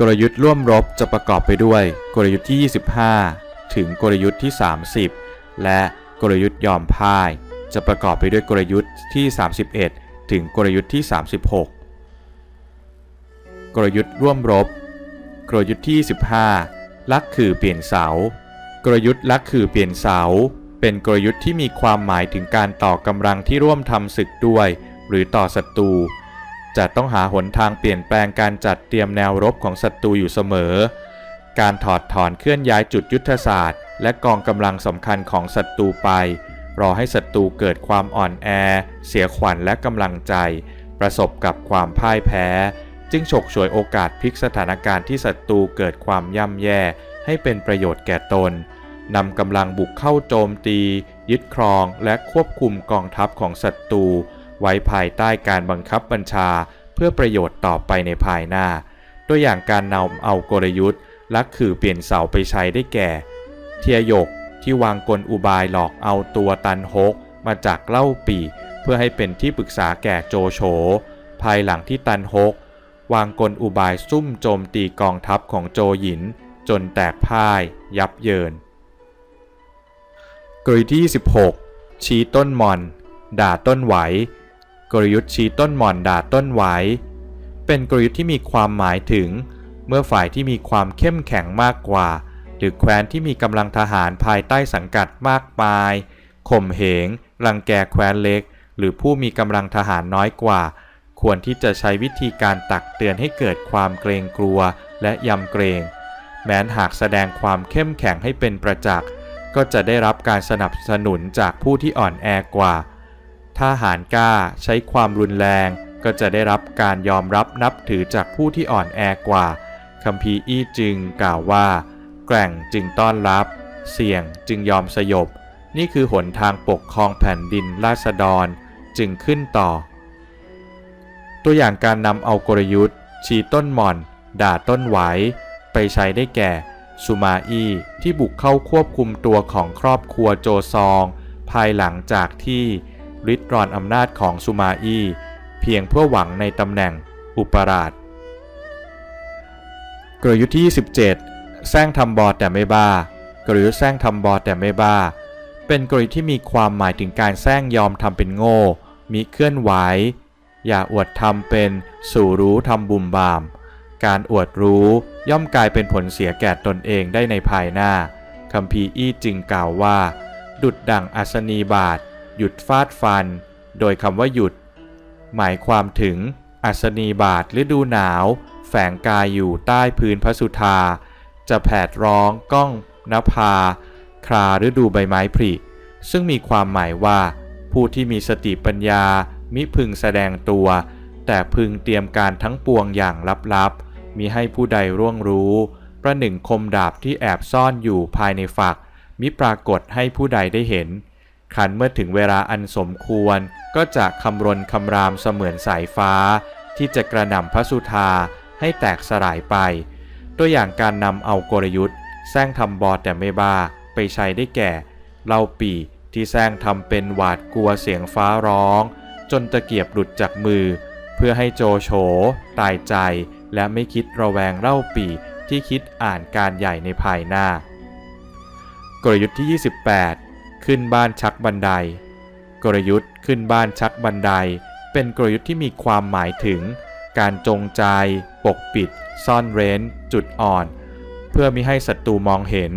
กลยุทธ์ร่วมรบจะประกอบไปด้วย กลยุทธ์ที่ 25 ถึงกลยุทธ์ที่ 30 และกลยุทธ์ยอมพ่าย จะประกอบไปด้วยกลยุทธ์ที่ 31 ถึงกลยุทธ์ที่ 36 กลยุทธ์ร่วมรบ กลยุทธ์ที่ 15 ลักคือเปลี่ยนเสา กลยุทธ์ลักคือเปลี่ยนเสา เป็นกลยุทธ์ที่มีความหมายถึงการต่อกำลังที่ร่วมทำศึกด้วย หรือต่อศัตรู จะต้องหาหนทางเปลี่ยนแปลงการจัดเตรียมแนวรบของศัตรูอยู่เสมอ การถอดถอนเคลื่อนย้ายจุดยุทธศาสตร์ และกองกำลังสำคัญของศัตรูไป รอให้ศัตรูเกิดความอ่อนแอ เสียขวัญและกำลังใจ ประสบกับความพ่ายแพ้ จึงฉกฉวยโอกาสพลิกสถานการณ์ที่ศัตรูเกิดความย่ำแย่ ให้เป็นประโยชน์แก่ตนนำกำลังบุกเข้าโจมตี ยึดครองและควบคุมกองทัพของศัตรูไว้ภายใต้การบังคับบัญชา เพื่อประโยชน์ต่อไปในภายหน้า ตัวอย่างการนำเอากลยุทธ์ลักคือเปลี่ยนเสาไปใช้ได้แก่ เทียยกที่วางกลอุบายหลอกเอาตัวตันฮกมาจากเล่าปีเพื่อให้เป็นที่ปรึกษาแก่โจโฉภายหลังที่ตันฮก วางกลอุบายซุ่มโจมตีกองทัพของโจหยิน จนแตกพ่าย ยับเยินกลยุทธ์ที่ 16 ชี้ต้นมอน ด่าต้นไหว กลยุทธ์ชี้ต้นหมอนด่าต้นไหวเป็นกลยุทธ์ที่มีความหมายถึง เมื่อฝ่ายที่มีความเข้มแข็งมากกว่า หรือแคว้นที่มีกำลังทหารภายใต้สังกัดมากมายข่มเหง รังแกแคว้นเล็ก หรือผู้มีกำลังทหารน้อยกว่า ควรที่จะใช้วิธีการตักเตือนให้เกิดความเกรงกลัวและยำเกรง แม้นหากแสดงความเข้มแข็งให้เป็นประจักษ์ ก็จะได้รับการสนับสนุนจากผู้ที่อ่อนแอกว่า ถ้าหารกล้าใช้ความรุนแรง ก็จะได้รับการยอมรับนับถือจากผู้ที่อ่อนแอกว่าคัมภีร์อี้จึงกล่าวว่า แกร่งจึงต้อนรับ เสี่ยงจึงยอมสยบ นี่คือหนทางปกครองแผ่นดินราษฎรจึงขึ้นต่อ ตัวอย่างการนำเอากลยุทธ์ ชี้ต้นหม่อน ด่าต้นไหว ไปใช้ได้แก่ซูมาอี้ที่บุกเข้าควบคุมตัวของครอบครัวโจซอง ภายหลังจากที่ ริดรอนอำนาจของซูมาอี้เพียงเพื่อหวังในตำแหน่งอุปราช กลยุทธ์ที่ 17 แซงทำบอแต่ไม่บ้า กลยุทธ์แซงทำบอแต่ไม่บ้า เป็นกลยุทธ์ที่มีความหมายถึงการแซงยอมทำเป็นโง่ มีเคลื่อนไหว อย่าอวดทำเป็นสู่รู้ทำบุมบาม การอวดรู้ย่อมกลายเป็นผลเสียแก่ตนเองได้ในภายหน้าคัมภีร์อี้จึงกล่าวว่า ดุดดั่งอัศนีบาท หยุดฟาดฟัน โดยคำว่าหยุด หมายความถึง อัศนีบาทฤดูหนาว แฝงกายอยู่ใต้พื้นพระสุธา จะแผดร้องก้องนภา คราฤดูใบไม้ผลิซึ่งมีความหมายว่า ผู้ที่มีสติปัญญามิพึงแสดงตัว แต่พึงเตรียมการทั้งปวงอย่างลับๆมีให้ผู้ใดร่วงรู้ ประหนึ่งคมดาบที่แอบซ่อนอยู่ภายในฝักมิปรากฏให้ผู้ใดได้เห็น ขันเมื่อถึงเวลาอันสมควรก็จะคำรนคำรามเสมือนสายฟ้า ที่จะกระหน่ำพระสุธาให้แตกสลายไป ตัวอย่างการนำเอากลยุทธ์แซงทำบอดแต่ไม่บ้าไปใช้ได้แก่เล่าปีที่แซงทำเป็นหวาดกลัวเสียงฟ้าร้อง จนตะเกียบหลุดจากมือ เพื่อให้โจโฉตายใจ และไม่คิดระแวงเล่าปีที่คิดอ่านการใหญ่ในภายหน้า กลยุทธ์ที่ 28 ขึ้นบ้านชักบันได กลยุทธ์ขึ้นบ้านชักบันได เป็นกลยุทธ์ที่มีความหมายถึง การจงใจ ปกปิด ซ่อนเร้น จุดอ่อน เพื่อมิให้ศัตรูมองเห็น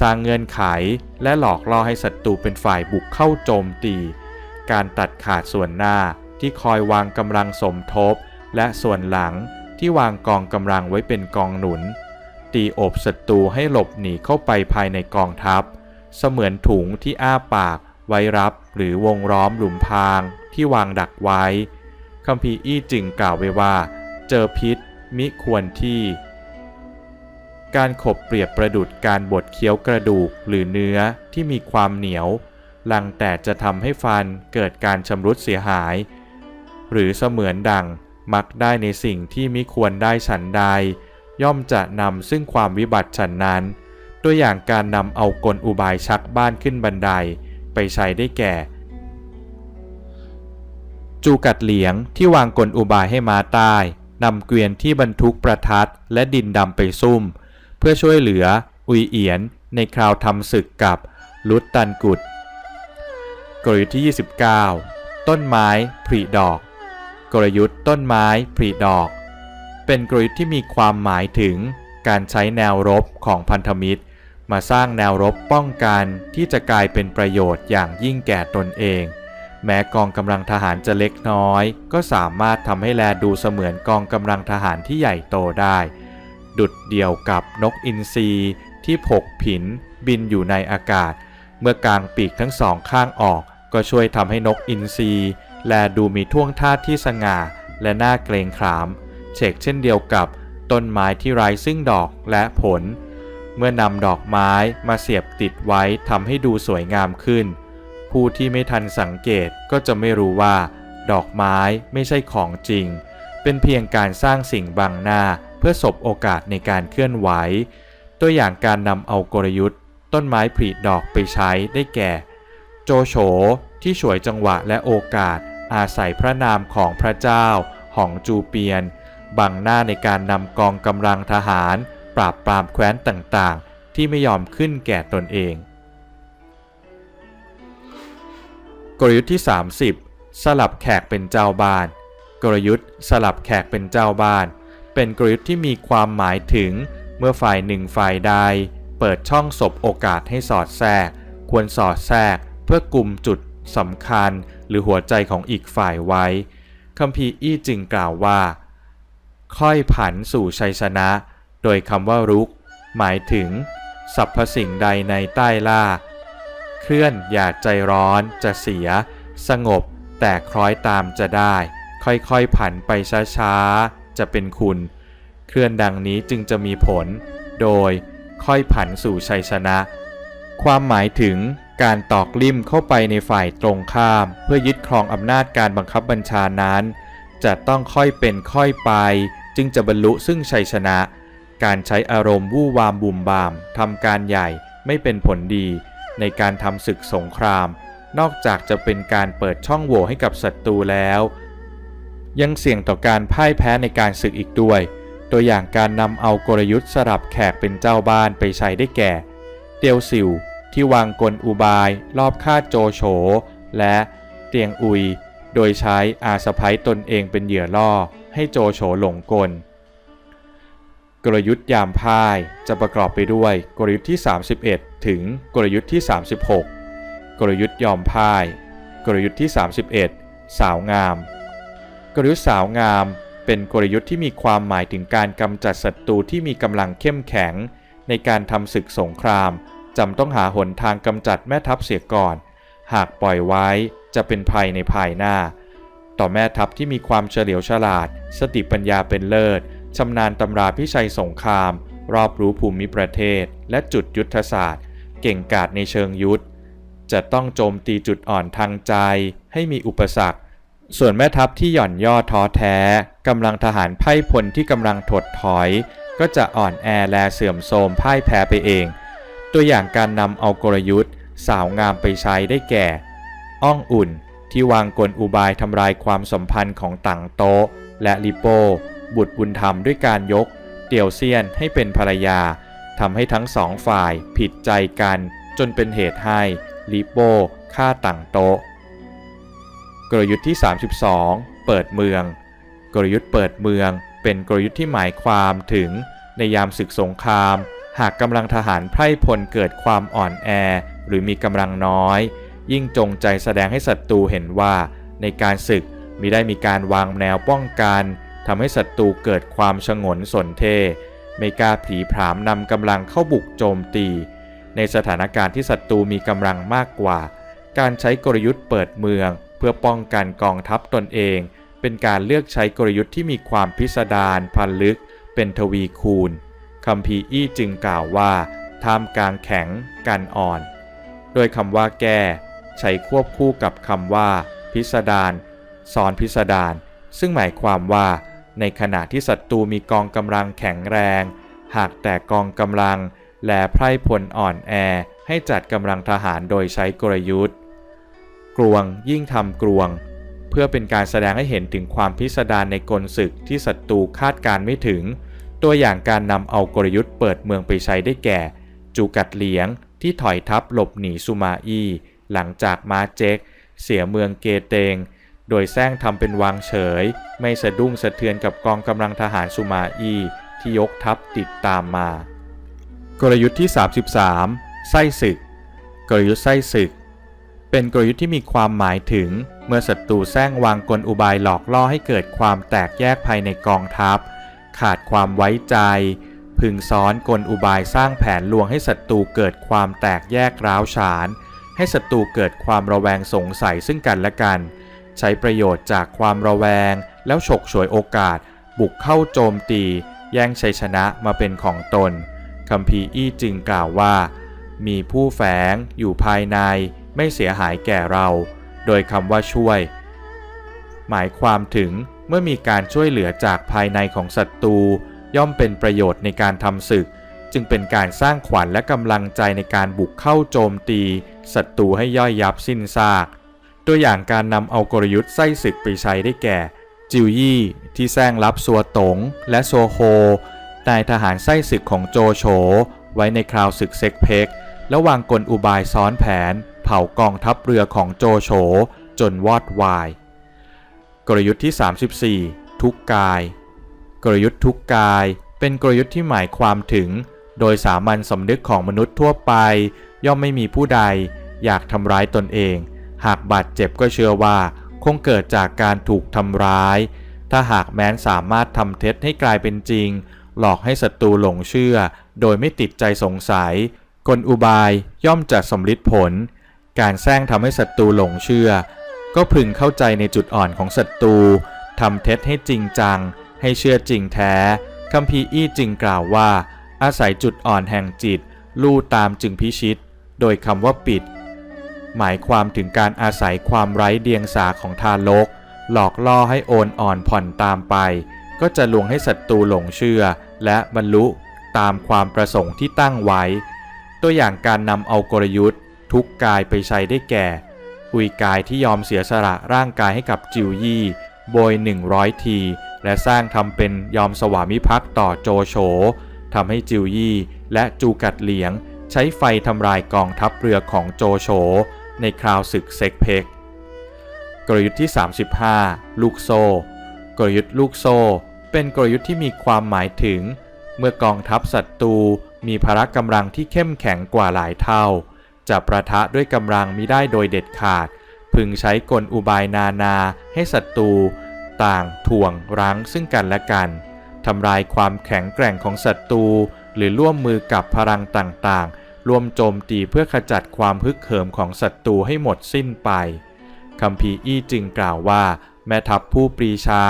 สร้างเงื่อนไข และหลอกล่อให้ศัตรูเป็นฝ่ายบุกเข้าโจมตี การตัดขาดส่วนหน้าที่คอยวางกำลังสมทบ และส่วนหลังที่วางกองกำลังไว้เป็นกองหนุน ตีอบศัตรูให้หลบหนีเข้าไปภายในกองทัพ เสมือนถุงที่อ้าปากไว้รับหรือวงล้อมหลุมพรางที่วางดักไว้คัมภีร์อี้จึงกล่าวไว้ว่า เจอพิษมิควรที่ การขบเปรียบประดุดการบดเคี้ยวกระดูกหรือเนื้อที่มีความเหนียว ลังแต่จะทำให้ฟันเกิดการชำรุดเสียหาย หรือเสมือนดังมักได้ในสิ่งที่มิควรได้ฉันใด ย่อมจะนำซึ่งความวิบัติฉันนั้น ตัวอย่างการนำเอากลอุบายชักบ้านขึ้นบันไดไปใช้ได้แก่ จูกัดเหลียงที่วางกลอุบายให้ม้าใต้นำเกวียนที่บรรทุกประทัดและดินดำไปซุ่ม เพื่อช่วยเหลืออุยเอียนในคราวทำศึกกับลุตตันกุดกลยุทธ์ที่ 29 ต้นไม้ผลิดอก กลยุทธ์ต้นไม้ผลิดอก เป็นกลยุทธ์ที่มีความหมายถึงการใช้แนวรบของพันธมิตร มาสร้างแนวรบป้องกันที่จะกลายเป็นประโยชน์อย่างยิ่งแก่ตนเอง แม้กองกำลังทหารจะเล็กน้อย ก็สามารถทำให้แลดูเสมือนกองกำลังทหารที่ใหญ่โตได้ ดุดเดียวกับนกอินทรีที่ผกผินบินอยู่ในอากาศ เมื่อกางปีกทั้งสองข้างออก ก็ช่วยทำให้นกอินทรีแลดูมีท่วงท่าที่สง่าและน่าเกรงขาม เชกเช่นเดียวกับต้นไม้ที่ไร้ซึ่งดอกและผล เมื่อนำดอกไม้มาเสียบติดไว้ทำให้ดูสวยงามขึ้น ผู้ที่ไม่ทันสังเกตก็จะไม่รู้ว่า ดอกไม้ไม่ใช่ของจริง เป็นเพียงการสร้างสิ่งบังหน้าเพื่อสบโอกาสในการเคลื่อนไหว ตัวอย่างการนำเอากลยุทธ์ ต้นไม้ผลิดอกไปใช้ได้แก่ โจโฉที่ฉวยจังหวะและโอกาสอาศัยพระนามของพระเจ้าหองจูเปียน บังหน้าในการนำกองกำลังทหาร ปราบปรามแคว้นต่างๆ ที่ไม่ยอมขึ้นแก่ตนเอง กลยุทธ์ที่ 30 สลับแขกเป็นเจ้าบ้าน กลยุทธ์สลับแขกเป็นเจ้าบ้าน เป็นกลยุทธ์ที่มีความหมายถึงเมื่อฝ่ายหนึ่งฝ่ายใด เปิดช่องสบโอกาสให้สอดแทรก ควรสอดแทรกเพื่อกลุ่มจุดสำคัญหรือหัวใจของอีกฝ่ายไว้คัมภีร์อี้จึงกล่าวว่า ค่อยผันสู่ชัยชนะ โดยคำว่ารุก หมายถึงสรรพสิ่งใดในใต้ล่า เคลื่อนอย่าใจร้อนจะเสีย สงบแต่คล้อยตามจะได้ ค่อยๆผันไปช้าๆ จะเป็นคุณ เคลื่อนดังนี้จึงจะมีผล โดยค่อยผันสู่ชัยชนะ ความหมายถึงการตอกลิ่มเข้าไปในฝ่ายตรงข้าม เพื่อยึดครองอำนาจการบังคับบัญชานั้น จะต้องค่อยเป็นค่อยไป จึงจะบรรลุซึ่งชัยชนะ การใช้อารมณ์วู่วามบุ่มบามทำการใหญ่ไม่เป็นผลดี ในการทำศึกสงคราม นอกจากจะเป็นการเปิดช่องโหว่ให้กับศัตรูแล้ว ยังเสี่ยงต่อการพ่ายแพ้ในการศึกอีกด้วย ตัวอย่างการนำเอากลยุทธ์สลับแขกเป็นเจ้าบ้านไปใช้ได้แก่ เตียวซิวที่วางกลอุบายรอบฆ่าโจโฉและเตียงอุย โดยใช้อาสะพ้ยตนเองเป็นเหยื่อล่อ ให้โจโฉหลงกล กลยุทธ์ยามพ่ายจะประกอบไปด้วยกลยุทธ์ที่ 31 ถึงกลยุทธ์ที่ 36 กลยุทธ์ยอมพ่าย กลยุทธ์ที่ 31 สาวงาม กลยุทธ์สาวงาม เป็นกลยุทธ์ที่มีความหมายถึงการกำจัดศัตรูที่มีกำลังเข้มแข็ง ในการทำศึกสงครามจำต้องหาหนทางกำจัดแม่ทัพเสียก่อน หากปล่อยไว้จะเป็นภัยในภายหน้า ต่อแม่ทัพที่มีความเฉลียวฉลาด สติปัญญาเป็นเลิศ ชำนาญตำราพิชัยสงคราม รอบรู้ภูมิประเทศ และจุดยุทธศาสตร์ เก่งกาจในเชิงยุทธ จะต้องโจมตีจุดอ่อนทางใจ ให้มีอุปสรรค ส่วนแม่ทัพที่หย่อนย่อท้อแท้กำลังทหารไพ่พลที่กำลังถดถอย ก็จะอ่อนแอแลเสื่อมโทรมพ่ายแพ้ไปเอง ตัวอย่างการนำเอากลยุทธ์ สาวงามไปใช้ได้แก่ อ้องอุ่นที่วางกลอุบายทำลายความสัมพันธ์ของต่างโต๊ะและลิโป บุตรบุญธรรมด้วยการยก เตียวเซียนให้เป็นภรรยาทำให้ทั้งสองฝ่ายผิดใจกัน จนเป็นเหตุให้ลิโป้ฆ่าต่างโต๊ะ กลยุทธ์ที่ 32 เปิดเมือง กลยุทธ์เปิดเมือง เป็นกลยุทธ์ที่หมายความถึงในยามศึกสงคราม หากกำลังทหารไพร่พลเกิดความอ่อนแอ หรือมีกำลังน้อย ยิ่งจงใจแสดงให้ศัตรูเห็นว่า ในการศึกมิได้มีการวางแนวป้องกัน ทำให้ศัตรูเกิดความชงนสนเท ไม่กล้าผีผามนำกำลังเข้าบุกโจมตี ในสถานการณ์ที่ศัตรูมีกำลังมากกว่า การใช้กลยุทธ์เปิดเมือง เพื่อป้องกันกองทัพตนเอง เป็นการเลือกใช้กลยุทธ์ที่มีความพิสดารพันลึก เป็นทวีคูณคัมภีอี้จึงกล่าวว่าท่ามกลางแข็งกันอ่อน โดยคำว่าแก้ ใช้ควบคู่กับคำว่า พิสดารซ้อนพิสดารซึ่งหมายความว่า ในขณะที่ศัตรูมีกองกำลังแข็งแรง หากแต่กองกำลังและไพร่พลอ่อนแอให้จัดกำลังทหารโดยใช้กลยุทธ์ กลวงยิ่งทำกลวง เพื่อเป็นการแสดงให้เห็นถึงความพิสดารในกลศึกที่ศัตรูคาดการไม่ถึง ตัวอย่างการนำเอากลยุทธ์เปิดเมืองไปใช้ได้แก่ จูกัดเหลียงที่ถอยทัพหลบหนีซูมาอี หลังจากมาเจ็กเสียเมืองเกเตง โดยแซงทำเป็นวางเฉย ไม่สะดุ้งสะเทือนกับกองกำลังทหารซูมาอีที่ยกทัพติดตามมา กลยุทธ์ที่ 33 ไส้ศึก กลยุทธ์ไส้ศึก เป็นกลยุทธ์ที่มีความหมายถึง เมื่อศัตรูแซงวางกลอุบายหลอกล่อให้เกิดความแตกแยกภายในกองทัพ ขาดความไว้ใจ พึงซ้อนกลอุบายสร้างแผนลวงให้ศัตรูเกิดความแตกแยกร้าวฉาน ให้ศัตรูเกิดความระแวงสงสัยซึ่งกันและกัน ใช้ประโยชน์จากความระแวง แล้วฉกฉวยโอกาส บุกเข้าโจมตี แย่งชัยชนะมาเป็นของตนคัมภีอี้จึงกล่าวว่า มีผู้แฝงอยู่ภายในไม่เสียหายแก่เรา โดยคำว่าช่วย หมายความถึงเมื่อมีการช่วยเหลือจากภายในของศัตรูย่อมเป็นประโยชน์ในการทำศึก จึงเป็นการสร้างขวัญและกำลังใจในการบุกเข้าโจมตีศัตรูให้ย่อยยับสิ้นซาก ตัวอย่างการนำเอากลยุทธ์ไส้ศึกไปใช้ได้แก่ จิวยี่ที่แซงรับซัวตงและโซโฮนายทหารไส้ศึกของโจโฉไว้ในคราวศึกเซ็กเพกและวางกลอุบายซ้อนแผน เผากองทัพเรือของโจโฉจนวอดวาย กลยุทธ์ที่ 34 ทุกกาย กลยุทธ์ทุกกาย เป็นกลยุทธ์ที่หมายความถึง โดยสามัญสำนึกของมนุษย์ทั่วไป ย่อมไม่มีผู้ใด อยากทำร้ายตนเอง หากบาดเจ็บก็เชื่อว่า คงเกิดจากการถูกทำร้าย ถ้าหากแม้นสามารถทำเท็จให้กลายเป็นจริง หลอกให้ศัตรูหลงเชื่อ โดยไม่ติดใจสงสัย กลอุบายย่อมจะสำลิดผล การแซงทำให้ศัตรูหลงเชื่อ ก็พึงเข้าใจในจุดอ่อนของศัตรูทำเท็จให้จริงจัง ให้เชื่อจริงแท้คัมภีร์อี้จึงกล่าวว่า อาศัยจุดอ่อนแห่งจิต ลู่ตามจึงพิชิต โดยคำว่าปิด หมายความถึงการอาศัยความไร้เดียงสาของทารก หลอกล่อให้โอนอ่อนผ่อนตามไป ก็จะลวงให้ศัตรูหลงเชื่อ และบรรลุตามความประสงค์ที่ตั้งไว้ ตัวอย่างการนำเอากลยุทธ์ ทุกกายไปใช้ได้แก่อุยกายที่ยอมเสียสละร่างกายให้กับจิวยี่ โบย 100 ที และสร้างทำเป็นยอมสวามิภักดิ์ต่อโจโฉทำให้จิวยี่ และจูกัดเหลียง ใช้ไฟทำลายกองทัพเรือของโจโฉ ในคราวศึกเซ็กเพก กลยุทธ์ที่ 35 ลูกโซ่ กลยุทธ์ลูกโซ่ เป็นกลยุทธ์ที่มีความหมายถึง เมื่อกองทัพศัตรูมีพละกำลังที่เข้มแข็งกว่าหลายเท่า จะประทะด้วยกำลังมิได้โดยเด็ดขาด พึงใช้กลอุบายนานาให้ศัตรูต่างถ่วงรั้งซึ่งกันและกันทำลายความแข็งแกร่งของศัตรูหรือร่วมมือกับพลังต่างๆ รวมโจมตีเพื่อขจัดความฮึกเหิมของศัตรูให้หมดสิ้นไปคัมภีร์อี้จึงกล่าวว่า แม่ทัพผู้ปรีชา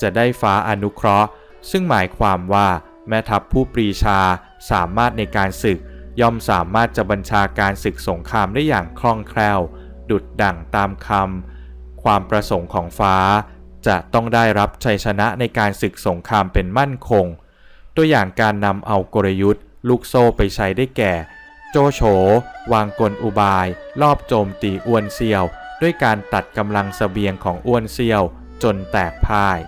จะได้ฟ้าอนุเคราะห์ ซึ่งหมายความว่าแม่ทัพผู้ปรีชาสามารถในการศึก ย่อมสามารถจะบัญชาการศึกสงครามได้อย่างคล่องแคล่ว ดุดดั่งตามคำความประสงค์ของฟ้า จะต้องได้รับชัยชนะในการศึกสงครามเป็นมั่นคง ตัวอย่างการนำเอากลยุทธ์ ลูกโซ่ไปใช้ได้แก่ โจโฉวางกลอุบาย รอบโจมตีอ้วนเซียว ด้วยการตัดกำลังสเสบียงของอ้วนเซียวจนแตกพ่าย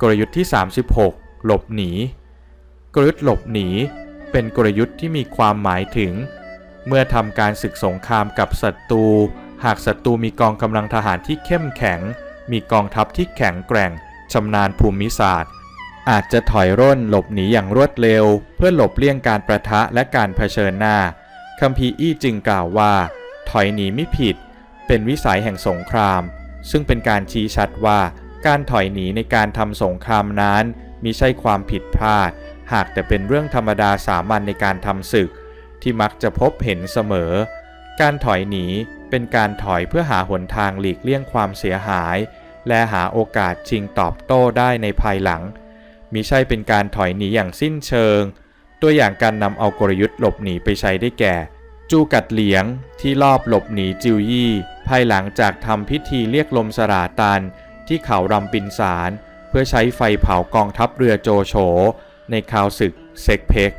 กลยุทธ์ที่ 36 หลบหนี กลยุทธ์หลบหนี เป็นกลยุทธ์ที่มีความหมายถึง เมื่อทำการศึกสงครามกับศัตรู หากศัตรูมีกองกำลังทหารที่เข้มแข็ง มีกองทัพที่แข็งแกร่งชำนาญภูมิศาสตร์ อาจจะถอยร่นหลบหนีอย่างรวดเร็ว เพื่อหลบเลี่ยงการประทะและการเผชิญหน้าคัมภีร์อี้จึงกล่าวว่า ถอยหนีไม่ผิด เป็นวิสัยแห่งสงคราม ซึ่งเป็นการชี้ชัดว่า การถอยหนีในการทำสงครามนั้นมิใช่ความผิดพลาด หากแต่เป็นเรื่องธรรมดาสามัญในการทำศึก ที่มักจะพบเห็นเสมอ การถอยหนีเป็นการถอยเพื่อหาหนทางหลีกเลี่ยงความเสียหาย และหาโอกาสชิงตอบโต้ได้ในภายหลัง มิใช่เป็นการถอยหนีอย่างสิ้นเชิง ตัวอย่างการนำเอากลยุทธ์หลบหนีไปใช้ได้แก่ จูกัดเหลียงที่ลอบหลบหนีจิวยี่ ภายหลังจากทำพิธีเรียกลมสราตัน ที่เขารำปินสาร เพื่อใช้ไฟเผากองทัพเรือโจโฉในข่าวศึกเซกเพก